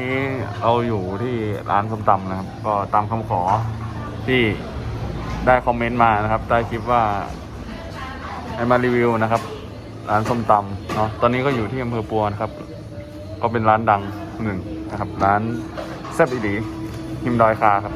นี้เราอยู่ที่ร้านส้มตำนะครับ ก็ตามคำขอที่ได้คอมเมนต์มานะครับใต้คลิปว่าให้มารีวิวนะครับ ร้านส้มตำเนาะตอนนี้ก็อยู่ที่อำเภอปัวนะครับ ก็เป็นร้านดังหนึ่งนะครับ ร้านแซ่บอีดีหิมดอยคาครับ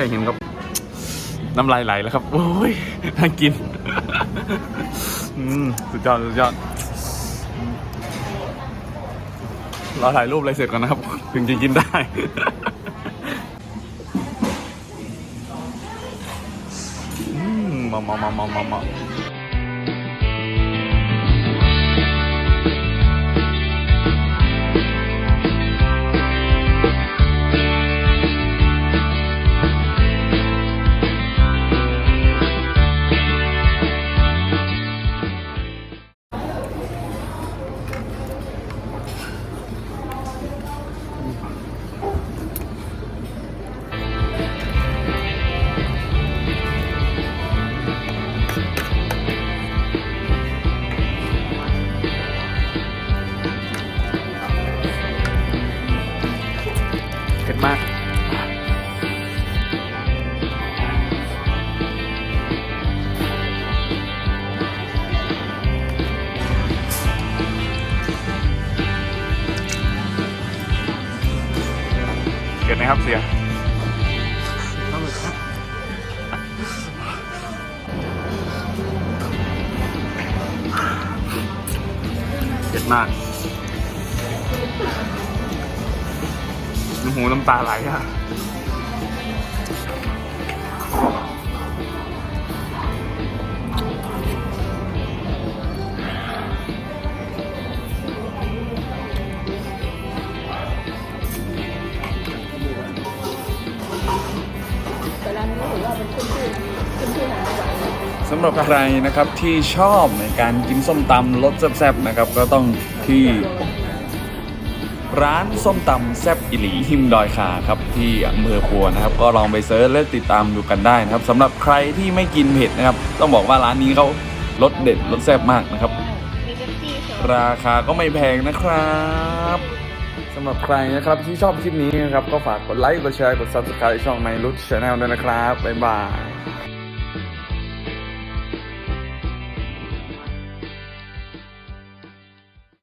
มใช่เห็นครับ น้ำลายไหลแล้วครับ โอ้ยน่ากินอืมสุดยอด สุดยอดเราถ่ายรูปอะไรเสร็จก่อนนะครับ ถึงจะกินได้อืมมามามามามา มากเผ็ดไหมครับเสียเผ็ดมาก น้ำหูน้ำตาไหลอะสำหรับใครนะครับที่ชอบในการกินส้มตำรสแซ่บๆนะครับ ก็ต้องที่ ร้านส้มตำแซบอิหลีหิมดอยคาครับที่อำเภอปัวนะครับ ก็ลองไปเซิร์ชและติดตามดูกันได้นะครับสำหรับใครที่ไม่กินเผ็ดนะครับ ต้องบอกว่าร้านนี้เขารสเด็ดรสแซ่บมากนะครับ ราคาก็ไม่แพงนะครับสำหรับใครนะครับที่ชอบคลิปนี้นะครับ ก็ฝากกดไลค์กดแชร์กด subscribe ช่องในรุชชาแนลด้วยนะครับ บ๊ายบาย